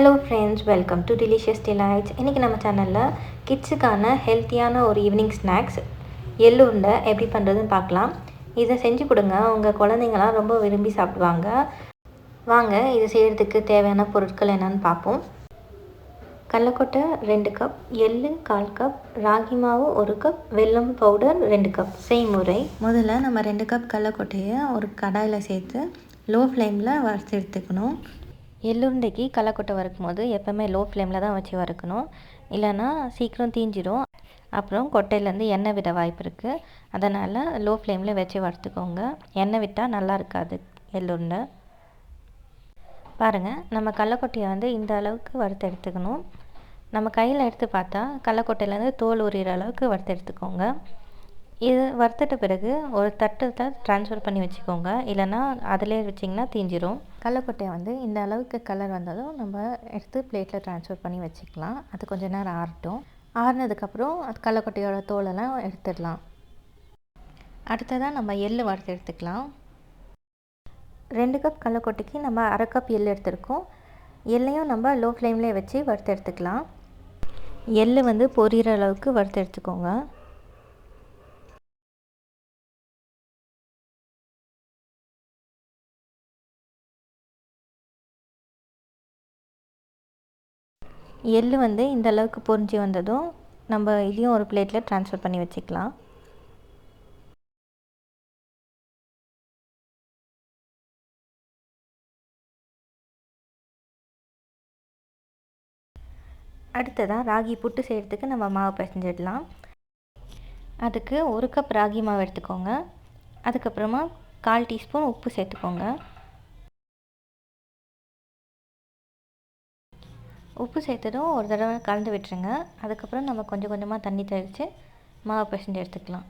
Hello friends welcome to delicious delights இன்றைக்கி நம்ம சேனலில் கிட்ஸுக்கான ஹெல்த்தியான ஒரு ஈவினிங் ஸ்நாக்ஸ் எள்ளுருண்டை எப்படி பண்ணுறதுன்னு பார்க்கலாம். இதை செஞ்சு கொடுங்க உங்கள் குழந்தைங்களாம் ரொம்ப விரும்பி சாப்பிடுவாங்க. வாங்க இதை செய்கிறதுக்கு தேவையான பொருட்கள் என்னென்னு பார்ப்போம். கடலக்கொட்டை ரெண்டு கப் எள்ளு கால் கப் ராகி மாவு ஒரு கப் வெல்லம் பவுடர் ரெண்டு கப் செய்முறை முதல்ல நம்ம ரெண்டு கப் கடலக்கொட்டையை ஒரு கடாயில் சேர்த்து லோ ஃப்ளேமில் வறுத்து எடுத்துக்கணும். எள்ளுருண்டைக்கு களைக்கொட்டை வறுக்கும் போது எப்போவுமே லோ ஃப்ளேமில் தான் வச்சு வறுக்கணும். இல்லைன்னா சீக்கிரம் தீஞ்சிடும் அப்புறம் கொட்டையிலேருந்து எண்ணெய் விட வாய்ப்பு இருக்குது அதனால் லோ ஃப்ளேமில் வச்சு வறுத்துக்கோங்க. எண்ணெய் விட்டால் நல்லா இருக்காது எள்ளுருண்டை. பாருங்கள் நம்ம கடலக்கொட்டையை வந்து இந்த அளவுக்கு வறுத்து எடுத்துக்கணும். நம்ம கையில் எடுத்து பார்த்தா கடலக்கொட்டையிலேருந்து தோல் உரிகிற அளவுக்கு வறுத்து எடுத்துக்கோங்க. இது வறுத்துட்ட பிறகு ஒரு தட்டத்தை ட்ரான்ஸ்ஃபர் பண்ணி வச்சுக்கோங்க. இல்லைன்னா அதிலே வச்சிங்கன்னா தீஞ்சிரும். கடலக்கொட்டையை வந்து இந்த அளவுக்கு கலர் வந்ததும் நம்ம எடுத்து பிளேட்டில் ட்ரான்ஸ்ஃபர் பண்ணி வச்சுக்கலாம். அது கொஞ்ச நேரம் ஆறட்டும். ஆறுனதுக்கப்புறம் அது கடலக்கொட்டையோட தோலெல்லாம் எடுத்துடலாம். அடுத்ததாக நம்ம எள்ளு வறுத்து எடுத்துக்கலாம். ரெண்டு கப் கடலக்கொட்டைக்கு நம்ம அரை கப் எள் எடுத்துருக்கோம். எள்ளையும் நம்ம லோ ஃப்ளேம்லேயே வச்சு வறுத்து எடுத்துக்கலாம். எள் வந்து பொரியிற அளவுக்கு வறுத்து எடுத்துக்கோங்க. எள் வந்து இந்த அளவுக்கு பொரிஞ்சு வந்ததும் நம்ம இதையும் ஒரு பிளேட்டில் ட்ரான்ஸ்ஃபர் பண்ணி வச்சுக்கலாம். அடுத்ததாக ராகி புட்டு செய்கிறதுக்கு நம்ம மாவு பிசைஞ்சிடலாம். அதுக்கு ஒரு கப் ராகி மாவு எடுத்துக்கோங்க. அதுக்கப்புறமா கால் டீஸ்பூன் உப்பு சேர்த்துக்கோங்க. உப்பு சேர்த்ததும் ஒரு தடவை கலந்து விட்டுருங்க. அதுக்கப்புறம் நம்ம கொஞ்சம் கொஞ்சமாக தண்ணி தெளித்து மாவு பிசைஞ்சு எடுத்துக்கலாம்.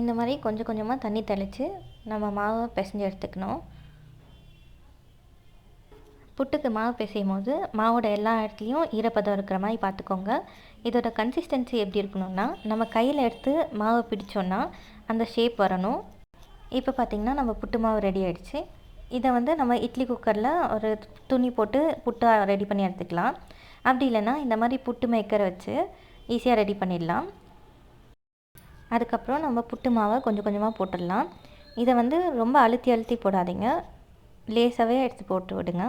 இந்த மாதிரி கொஞ்சம் கொஞ்சமாக தண்ணி தெளித்து நம்ம மாவை பிசைஞ்சு எடுத்துக்கணும். புட்டுக்கு மாவு பிசையும் போது மாவோட எல்லா இடத்துலையும் ஈரப்பதம் இருக்கிற மாதிரி பார்த்துக்கோங்க. இதோட கன்சிஸ்டன்சி எப்படி இருக்கணும்னா நம்ம கையில் எடுத்து மாவு பிடிச்சோன்னா அந்த ஷேப் வரணும். இப்போ பார்த்திங்கன்னா நம்ம புட்டு மாவு ரெடி ஆகிடுச்சு இதை வந்து நம்ம இட்லி குக்கரில் ஒரு துணி போட்டு புட்டை ரெடி பண்ணி எடுத்துக்கலாம். அப்படி இல்லைன்னா இந்த மாதிரி புட்டு மேக்கரை வச்சு ஈஸியாக ரெடி பண்ணிடலாம். அதுக்கப்புறம் நம்ம புட்டு மாவை கொஞ்சம் கொஞ்சமாக போட்டுடலாம். இதை வந்து ரொம்ப அழுத்தி அழுத்தி போடாதீங்க. லேசாகவே எடுத்து போட்டு விடுங்க.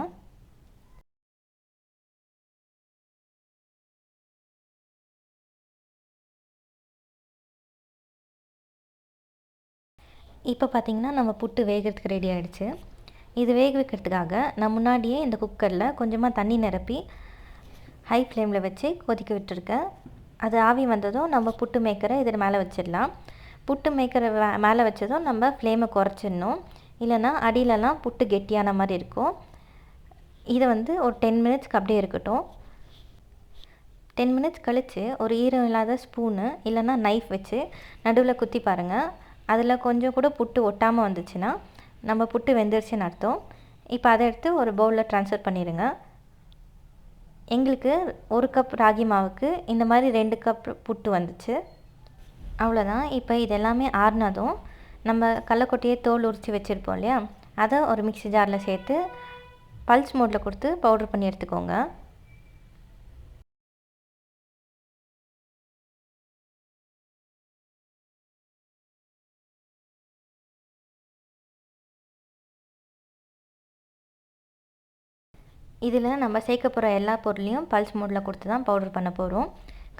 இப்போ பார்த்திங்கன்னா நம்ம புட்டு வேகிறதுக்கு ரெடி ஆகிடுச்சு இது வேக வைக்கிறதுக்காக நான் முன்னாடியே இந்த குக்கரில் கொஞ்சமாக தண்ணி நிரப்பி ஹை ஃப்ளேமில் வச்சு கொதிக்க விட்டுருக்கேன். அது ஆவி வந்ததும் நம்ம புட்டு மேக்கரை இதில் மேலே வச்சிடலாம். புட்டு மேக்கரை மேலே வச்சதும் நம்ம ஃப்ளேமை குறைச்சிடணும். இல்லைன்னா அடியிலலாம் புட்டு கெட்டியான மாதிரி இருக்கும். இதை வந்து ஒரு டென் மினிட்ஸ்க்கு அப்படியே இருக்கட்டும். டென் மினிட்ஸ் கழித்து ஒரு ஈரம் இல்லாத ஸ்பூனு இல்லைன்னா நைஃப் வச்சு நடுவில் குத்தி பாருங்கள் அதில் கொஞ்சம் கூட புட்டு ஒட்டாமல் வந்துச்சுன்னா நம்ம புட்டு வெந்துருச்சுன்னு அர்த்தம். இப்போ அதை எடுத்து ஒரு பவுலில் ட்ரான்ஸ்ஃபர் பண்ணிடுங்க. எங்களுக்கு ஒரு கப் ராகி மாவுக்கு இந்த மாதிரி ரெண்டு கப் புட்டு வந்துச்சு. அவ்வளோதான் இப்போ இது எல்லாமே ஆறுனதும் நம்ம கடலக்கொட்டையே தோல் உரித்து வச்சுருப்போம் இல்லையா? அதை ஒரு மிக்ஸி ஜாரில் சேர்த்து பல்ஸ் மோட்டில் கொடுத்து பவுடர் பண்ணி எடுத்துக்கோங்க. இதில் நம்ம சேர்க்க போகிற எல்லா பொருளையும் பல்ஸ் மோடில் கொடுத்து தான் பவுடர் பண்ண போகிறோம்.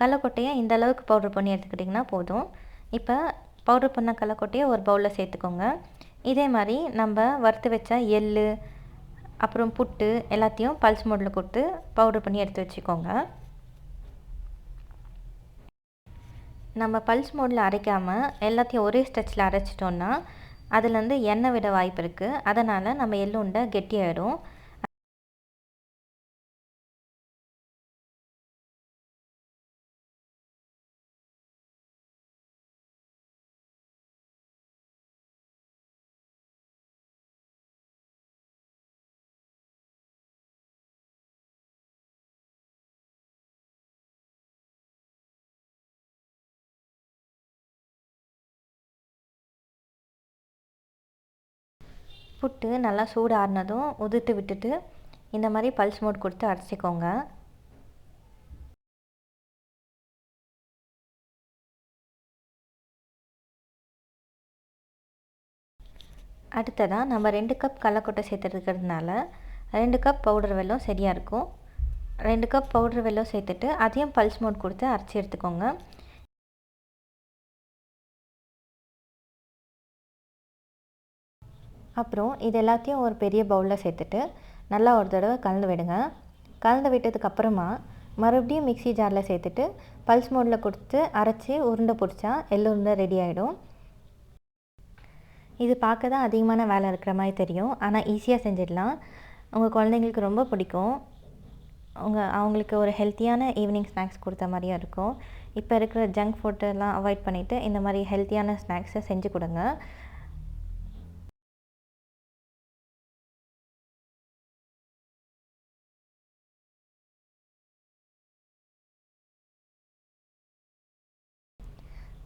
கடலக்கொட்டையை இந்த அளவுக்கு பவுடர் பண்ணி எடுத்துக்கிட்டிங்கன்னா போதும். இப்போ பவுடர் பண்ண கடலக்கொட்டையை ஒரு பவுலில் சேர்த்துக்கோங்க. இதே மாதிரி நம்ம வறுத்து வச்ச எள் அப்புறம் புட்டு எல்லாத்தையும் பல்ஸ் மோடில் கொடுத்து பவுடர் பண்ணி எடுத்து வச்சுக்கோங்க. நம்ம பல்ஸ் மோடில் அரைக்காமல் எல்லாத்தையும் ஒரே ஸ்டெச்சில் அரைச்சிட்டோன்னா அதுலேருந்து எண்ணெய் விட வாய்ப்பு இருக்குது. அதனால் நம்ம எள்ளுண்டை கெட்டியாயிடும். புட்டு நல்லா சூடு ஆறினதும் உதிர்த்து விட்டுட்டு இந்த மாதிரி பல்ஸ் மோட் கொடுத்து அரைச்சிக்கோங்க. அடுத்ததாக நம்ம ரெண்டு கப் கடலக்கொட்டை சேர்த்துருக்கிறதுனால ரெண்டு கப் பவுடர் வெல்லம் சரியாக இருக்கும். ரெண்டு கப் பவுடர் வெல்லம் சேர்த்துட்டு அதையும் பல்ஸ் மோட் கொடுத்து அரைச்சி எடுத்துக்கோங்க. அப்புறம் இது எல்லாத்தையும் ஒரு பெரிய பவுலில் சேர்த்துட்டு நல்லா ஒரு தடவை கலந்து விடுங்க. கலந்து விட்டதுக்கப்புறமா மறுபடியும் மிக்சி ஜாரில் சேர்த்துட்டு பல்ஸ் மோடில் கொடுத்து அரைச்சி உருண்டை பிடிச்சா எள்ளு உருண்டை ரெடி ஆகிடும் இது பார்க்க தான் அதிகமான வேலை இருக்கிற மாதிரி தெரியும். ஆனால் ஈஸியாக செஞ்சிடலாம். உங்கள் குழந்தைங்களுக்கு ரொம்ப பிடிக்கும். உங்கள் அவங்களுக்கு ஒரு ஹெல்த்தியான ஈவினிங் ஸ்நாக்ஸ் கொடுத்த மாதிரியும் இருக்கும். இப்போ இருக்கிற ஜங்க் ஃபுட்டெல்லாம் அவாய்ட் பண்ணிவிட்டு இந்த மாதிரி ஹெல்த்தியான ஸ்நாக்ஸை செஞ்சு கொடுங்க.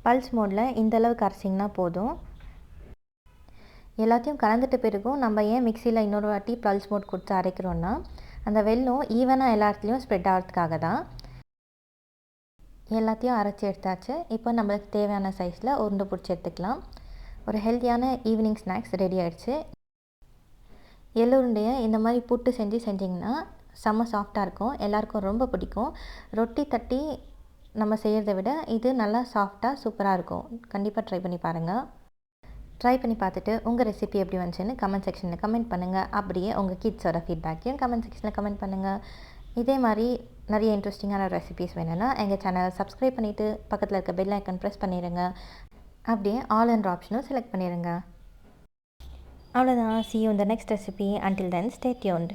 பல்ஸ் மோடில் இந்தளவுக்கு அரைச்சிங்கன்னா போதும். எல்லாத்தையும் கலந்துட்ட பிறகும் நம்ம ஏன் மிக்சியில் இன்னொரு வாட்டி பல்ஸ் மோட் கொடுத்து அரைக்கிறோன்னா அந்த வெல்லம் ஈவனாக எல்லா இடத்துலையும் ஸ்ப்ரெட் ஆகிறதுக்காக தான். எல்லாத்தையும் அரைச்சி எடுத்தாச்சு. இப்போ நம்மளுக்கு தேவையான சைஸில் உருண்டை பிடிச்சி எடுத்துக்கலாம். ஒரு ஹெல்த்தியான ஈவினிங் ஸ்நாக்ஸ் ரெடி ஆகிடுச்சு எள்ளுருண்டையை இந்த மாதிரி புட்டு செஞ்சு செஞ்சிங்கன்னா செம்ம சாஃப்டாக இருக்கும். எல்லாருக்கும் ரொம்ப பிடிக்கும். ரொட்டி தட்டி நம்ம செய்கிறத விட இது நல்லா சாஃப்டாக சூப்பராக இருக்கும். கண்டிப்பாக ட்ரை பண்ணி பாருங்கள் ட்ரை பண்ணி பார்த்துட்டு உங்கள் ரெசிபி எப்படி வந்துச்சுன்னு கமெண்ட் செக்ஷனில் கமெண்ட் பண்ணுங்கள் அப்படியே உங்கள் கிட்ஸோட ஃபீட்பேக்கையும் கமெண்ட் செக்ஷனில் கமெண்ட் பண்ணுங்கள் இதே மாதிரி நிறைய இன்ட்ரெஸ்டிங்கான ரெசிபிஸ் வேணும்னா எங்கள் சேனலை சப்ஸ்கிரைப் பண்ணிவிட்டு பக்கத்தில் இருக்க பெல் ஐக்கன் ப்ரெஸ் பண்ணிடுங்க அப்படியே ஆல் அண்ட் ஆப்ஷனும் செலக்ட் பண்ணிடுங்க அவ்வளோதான் சி யூ இந்த next recipe until then stay tuned